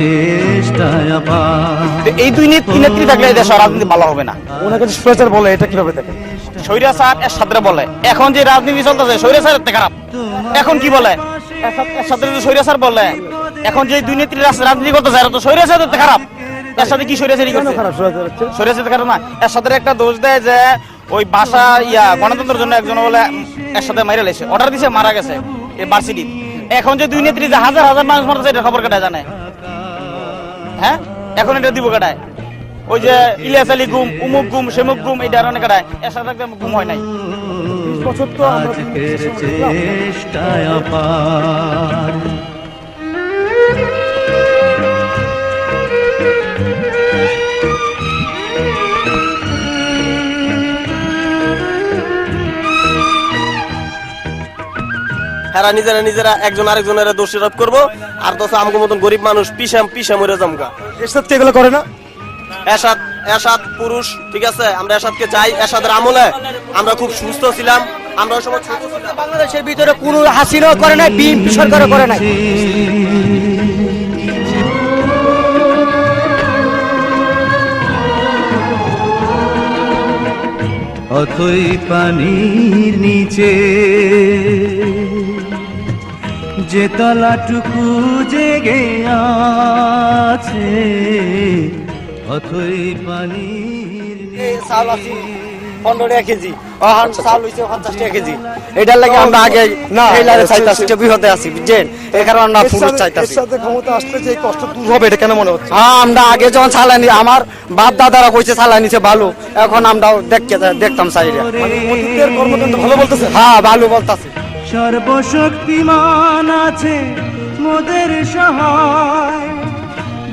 চেষ্টায় এই দুই নেত্রী নেত্রী থাকলে এই দেশের রাজনীতি ভালো হবে না। যে স্বৈরাচার বলে এটা কীভাবে দেখেন? সৈরা স্যার এর সাথে বলে এখন যে রাজনীতি চলতেছে সৈরা স্যার খারাপ। এখন কি বলে? এর সাথে যদি সৈরা স্যার বলে এখন যে দুই নেত্রী রাজনীতি করতেছে এরা তো সৈরা স্যার খারাপ। এর সাথে কি সৈরা স্যারই করছে খারাপ? সৈরা স্যার খারাপ না। এর সাথে একটা দোষ দেয় যে ওই বাসা ইয়া গণতন্ত্রের জন্য একজন বলে এর সাথে মাইরা লেছে। অর্ডার দিছে মারা গেছে এই এখন যে দুই নেত্রী যে হাজার হাজার মানুষ মারতেছে এটা খবর কাটায় জানে। হ্যাঁ? এখন এটা দিব কাটায়। ওই যে ইলিয়াস আলী গুম, উমুক গুম, সেমুক গুম এই ডারণে কাটায়। এসা থাকতে গুম হয় নাই। বছর তো আমরা চেষ্টায় হেরা নিজেরা নিজেরা একজন আরেকজনের দোষারোপ করব আর তো আমাকে মতন গরিব মানুষ পিসাম পিসা মরে জমকা এরশাদ কি এগুলো করে না? এসাদ এসাদ পুরুষ ঠিক আছে? আমরা এসাদকে চাই এসাদের আমলে আমরা খুব সুস্থ ছিলাম আমরা ওই সময় ছোট ছিলাম। বাংলাদেশের ভিতরে কোন হাসিনাও করে নাই বিএনপি সরকারও করে নাই। অথই পানির নিচে যে তলাটুকু জেগে আছে অথই পানির চাউল আছে পনেরো টাকা কেজি অহন চাউল হইছে পঞ্চাশ টাকা কেজি। এটার লাগে আমরা আগে না, হচ্ছে চাইতাছি যে- বিপদে আছি বুঝছেন? এই কারণে আমরা চাইতাছি। ক্ষমতা আসলে যে কষ্ট দূর হবে এটা কেন মনে হচ্ছে? হ্যাঁ আমরা আগে যখন চালানি আমার বাপ দাদারা কইছে চালানিছে ভালো এখন আমরা দেখতে দেখতাম চাইলে। মানে কর্মকাণ্ড ভালো বলতেছে। হ্যাঁ ভালো বলতাছি। সর্বশক্তিমান আছে মোদের সহায়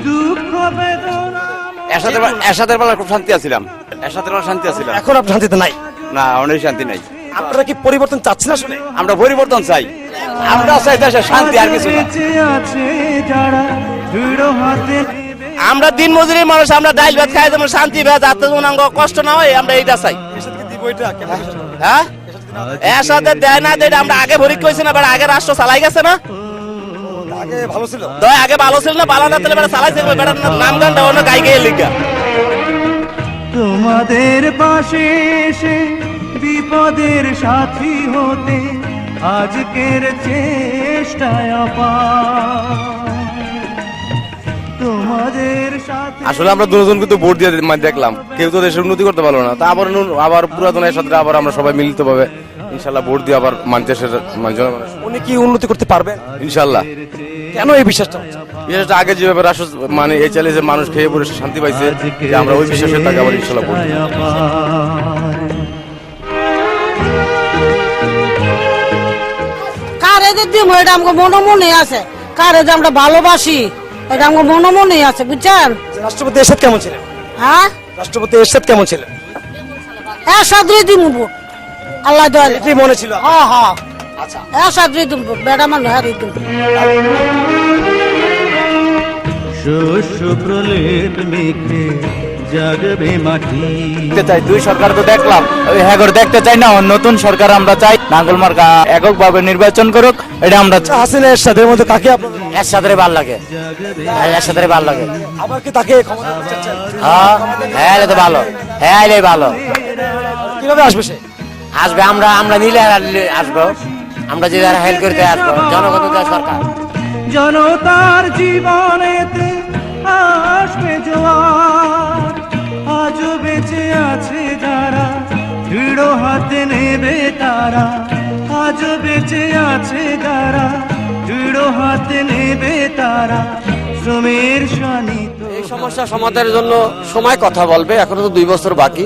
দুঃখ বেদনা এরশাদের এরশাদের বেলা খুব শান্তি আছিলাম। এরশাদের বেলা শান্তি আছিলাম। এখন আপনি শান্তিতে নাই? না অনেক শান্তি নাই। আপনারা কি পরিবর্তন চাচ্ছেন আসলে? আমরা পরিবর্তন চাই। আমরা চাই দেশে শান্তি আর কিছু আছে যারা দৃঢ় হাতে আমরা দিন মজুরি মানুষ আমরা ডাইল ভাত খাই যেমন শান্তি ভাত আত্ম কষ্ট না হয় আমরা এইটা চাই। হ্যাঁ? এর সাথে দেয় না দেয় আমরা আগে ভরি কইছি না আগে রাষ্ট্র চালাই গেছে না? আগে ভালো ছিল। দয় আগে ভালো ছিল না ভালো না তাহলে বেড়া চালাইছে বেড়া নাম গানটা অন্য গাই গিয়ে লিখা। তোমাদের পাশে এসে বিপদের সাথী হতে আজকের চেষ্টায় আপার। তোমাদের সাথে আসলে আমরা দুজন কিন্তু ভোট দিয়ে দেখলাম। কেউ তো দেশের উন্নতি করতে পারল না। তা আবার আবার পুরাতন এর সাথে আবার আমরা সবাই মিলিত ভাবে ইনশাল্লাহ ভোট দিয়ে আবার মানুষের মানুষের উনি কি উন্নতি করতে পারবেন? ইনশাল্লাহ। কেন এই বিশ্বাসটা করে আগে যেভাবে রাষ্ট্র মানে এই চ্যালেঞ্জে মানুষ খেয়ে পড়ে শান্তি পাইছে যে আমরা ওই বিশ্বাসের তাকে আবার ইনশাল্লাহ ভোট। কারে যে এটা আমাকে মনে মনে আছে। কারে যে আমরা ভালোবাসি এটা আমাকে মনে মনে আছে বুঝছেন? রাষ্ট্রপতি এরশাদ কেমন ছিলেন? হ্যাঁ? রাষ্ট্রপতি এরশাদ কেমন ছিলেন? হ্যাঁ সাদরে দিব আল্লাহ দয়াল। কি মনে ছিল হ্যাঁ হ্যাঁ। হ্যাঁ সাদরে দিব বেড়া মানুষ দিব শস্য প্রলেপ মেঘে জাগবে মাটি। চাই দুই সরকার তো দেখলাম। ওই হ্যাঁ করে দেখতে চাই না নতুন সরকার আমরা চাই। নাঙ্গল মার্কা এককভাবে নির্বাচন করুক এটা আমরা হাসিনা এরশাদের মধ্যে কাকে আপনাদের এরশাদের ভালো লাগে। এরশাদের ভালো লাগে। আবার কি তাকে? হ্যাঁ হ্যাঁ তো ভালো। হ্যাঁ এটাই ভালো। কীভাবে আসবে সে? আসবে আমরা আমরা নিলে আসব। আমরা যদি হেল্প করতে আসব জনগণ সরকার। জনতার জীবনেতে আসবে জোয়ার। আজ বেঁচে আছে যারা দৃঢ় হাতে নেবে তারা। আজ বেঁচে আছে যারা দৃঢ় হাতে নেবে তারা শ্রমের শানিত এই সমস্যা সমাধানের জন্য সময় কথা বলবে এখনও তো দুই বছর বাকি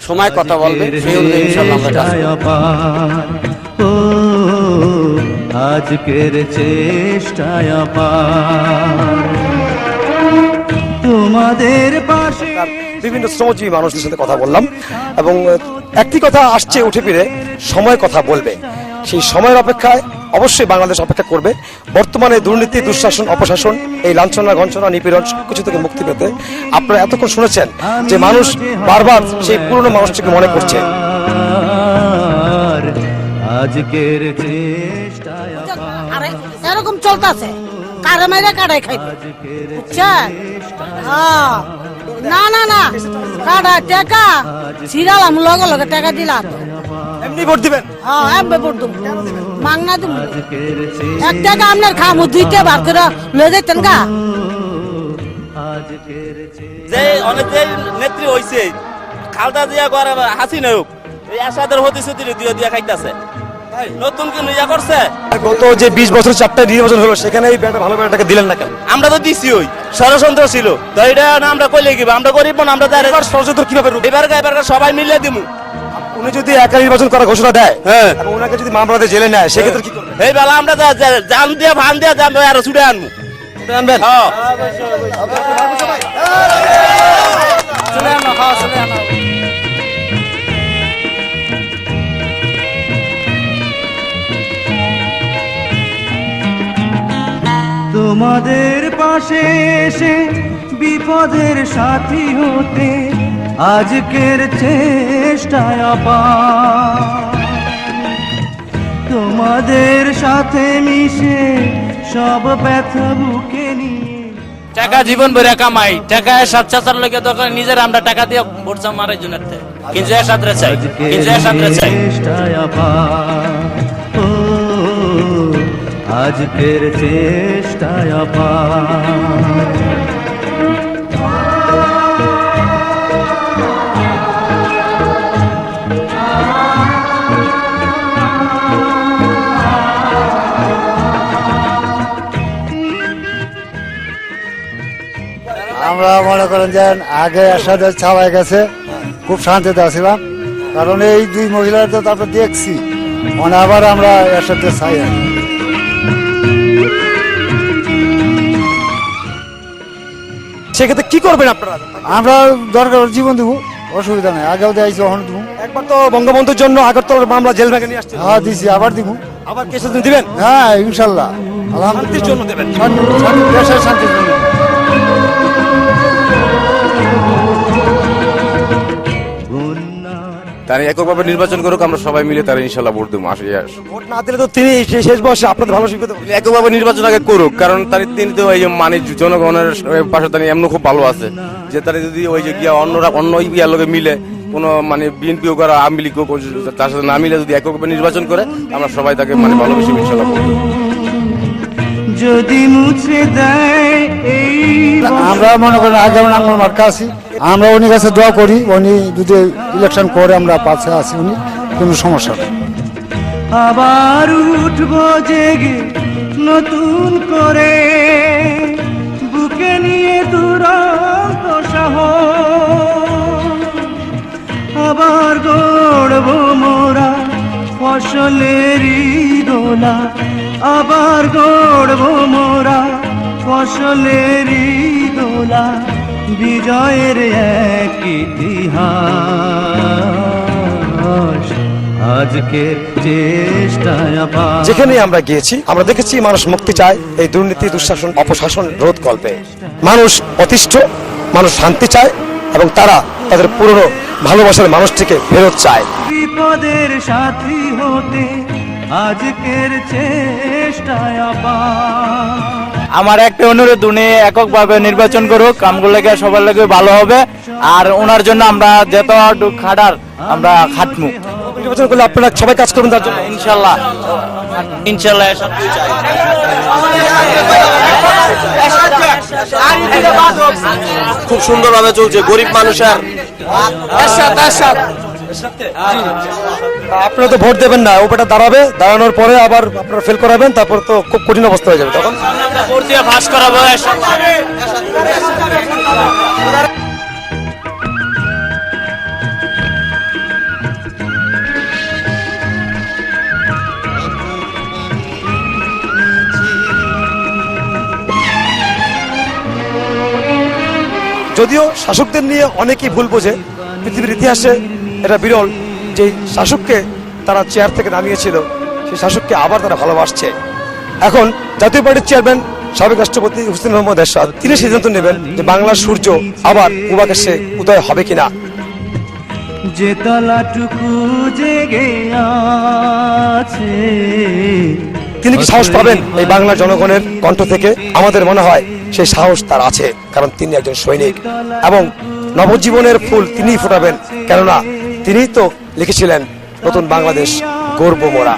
সময় কথা বলবে সেই অনুযায়ী আমরা কাজ। ও আজকের চেষ্টায়। তোমাদের পাশে বিভিন্ন শ্রমজীবী মানুষদের সাথে কথা বললাম এবং একটি কথা আসছে উঠে ফিরে সময় কথা বলবে সেই সময়ের অপেক্ষায় অবশ্যই বাংলাদেশ অপেক্ষা করবে। বর্তমানে দুর্নীতি দুঃশাসন অপশাসন এই লাঞ্ছনা গঞ্চনা নিপীড়ন কিছু থেকে মুক্তি পেতে আপনারা এতক্ষণ শুনেছেন যে মানুষ বারবার সেই পুরনো মানুষটিকে মনে করছে। আজকের আপার। এরকম চলতেছে। কারে মেরে কাটাই খাইবে? বুঝছেন? হ্যাঁ। না না না। কাটা টাকা? ছিড়ালাম লগে লগে টাকা দিলাম। এমনি ভোট দিবেন? হ্যাঁ মাংনা এক টাকা আপনার খামু দুইটা বার করে লয়ে যেতেন গা। যে অনেক যে নেত্রী হইছে খালদা দিয়া করে হাসিনা হোক এই আসাদের হতে সুতি দিয়ে দিয়া খাইতাছে। নতুন কি ইয়া করছে? গত যে বিশ বছর চারটা নির্বাচন হলো সেখানে এই ব্যাটা ভালো ব্যাটাকে দিলেন না কেন? আমরা তো দিছি ওই ষড়যন্ত্র ছিল। তো এটা আমরা কইলে কি আমরা গরিব না আমরা তার এবার ষড়যন্ত্র কীভাবে রূপ এবার এবার সবাই মিলে দিমু। উনি যদি একা নির্বাচন করার ঘোষণা দেয় হ্যাঁ। ওনাকে যদি মামলাতে জেলে নেয় সেক্ষেত্রে কি করবেন? এই বেলা আমরা জান দিয়া ভান দিয়া জান আর ছুটে আনব। আনবেন? হ্যাঁ তোমাদের পাশে এসে বিপদের সাথী হতে আজকের চেষ্টায় তোমাদের সাথে মিশে সব ব্যথা বুকে নিয়ে টাকা জীবন ভরে কামাই টাকা সাত চাচার লোকে দরকার নিজের আমরা টাকা দিয়ে ভোট মারার জন্য কিন্তু এর সাথে চাই কিন্তু এর সাথে চাই। আজকের চেষ্টায় আপার আমরা মনে করেন যে আগে একসাথে ছাওয়াই গেছে খুব শান্তিতে আছিলাম। কারণ এই দুই মহিলার তো তারপর দেখছি মানে আবার আমরা একসাথে কি। সেক্ষেত্রে কি করবেন আপনারা? আমরা দরকার জীবন দেবো অসুবিধা নেই আগেও দেয়ছি ওখান দেবো। একবার তো বঙ্গবন্ধুর জন্য আগরতলার মামলা জেল ভেঙে নিয়ে আসছে হ্যাঁ দিছি আবার দিব। আবার কেসে দিবেন? হ্যাঁ ইনশাল্লাহ শান্তির আলহামদুলিল্লাহ জন্য দেবেন। শান্তির জন্য। তার এককভাবে নির্বাচন করুক আমরা সবাই মিলে তারা ইনশাল্লাহ ভোট দেবো আসে ভোট না দিলে তো তিনি শেষ বয়সে আপনাদের ভালো শিখতে এককভাবে নির্বাচন আগে করুক কারণ তার তিনি তো এই যে মানে জনগণের পাশে তার এমন খুব ভালো আছে যে তারা যদি ওই যে গিয়া অন্যরা অন্য ইয়ার লোকে মিলে কোনো মানে বিএনপিও করা আওয়ামী লীগও করে, তার সাথে না মিলে যদি এককভাবে নির্বাচন করে আমরা সবাই তাকে মানে ভালোবেসে ইনশাল্লাহ ভোট দেবো। যদি মুছে দেয় আমরা মনে করেন আগে আমরা আঙ্গুল মার্কা আছি আমরা উনি কাছে দোয়া করি, উনি যদি ইলেকশন করে আমরা পাশে আছি, উনি কোনো সমস্যা নেই। আবার উঠবো জেগে নতুন করে, বুকে নিয়ে দুরন্ত আবার গড়বো মোরা ফসলেরই দোলা আবার গড়বো মোরা ফসলেরই দোলা বিজয়ের এক ইতিহাস। আজকের চেষ্টায় যেখানেই আমরা গিয়েছি আমরা দেখেছি মানুষ মুক্তি চায় এই দুর্নীতি দুঃশাসন অপশাসন রোধ কল্পে মানুষ অতিষ্ঠ মানুষ শান্তি চায় এবং তারা তাদের পুরনো ভালোবাসার মানুষটিকে ফেরত চায়। বিপদের সাথী হতে আজকের চেষ্টায় আবার আমার একটা অনুরোধ উনি এককভাবে নির্বাচন করুক কামগুলো লেগে সবার লেগে ভালো হবে। আর ওনার জন্য আমরা যত খাটার আমরা খাটমু। নির্বাচন করলে আপনারা সবাই কাজ করবেন তার জন্য। ইনশাল্লাহ। ইনশাল্লাহ এসব খুব সুন্দরভাবে চলছে গরিব মানুষের। আপনারা তো ভোট দেবেন না ওটা দাঁড়াবে দাঁড়ানোর পরে আবার আপনারা ফেল করাবেন তারপর তো খুব কঠিন অবস্থা হয়ে যাবে তখন। ভোট দিয়ে ফাঁস করাবো যদিও শাসকদের নিয়ে অনেকেই ভুল বোঝে পৃথিবীর ইতিহাসে এটা বিরল যে শাসককে তারা চেয়ার থেকে নামিয়েছিল সেই শাসককে আবার তারা ভালোবাসছে। এখন জাতীয় পার্টির চেয়ারম্যান সাবেক রাষ্ট্রপতি হুসেন মোহাম্মদ এরশাদ তিনি সিদ্ধান্ত নেবেন যে বাংলার সূর্য আবার পূর্বাকাশে উদয় হবে কিনা। যে তলাটুকু জেগে আছে তিনি কি সাহস পাবেন এই বাংলার জনগণের কণ্ঠ থেকে? আমাদের মনে হয় সেই সাহস তার আছে কারণ তিনি একজন সৈনিক। এবং নবজীবনের ফুল তিনিই ফোটাবেন কেননা তিনিই তো লিখেছিলেন নতুন বাংলাদেশ গর্ব মোরা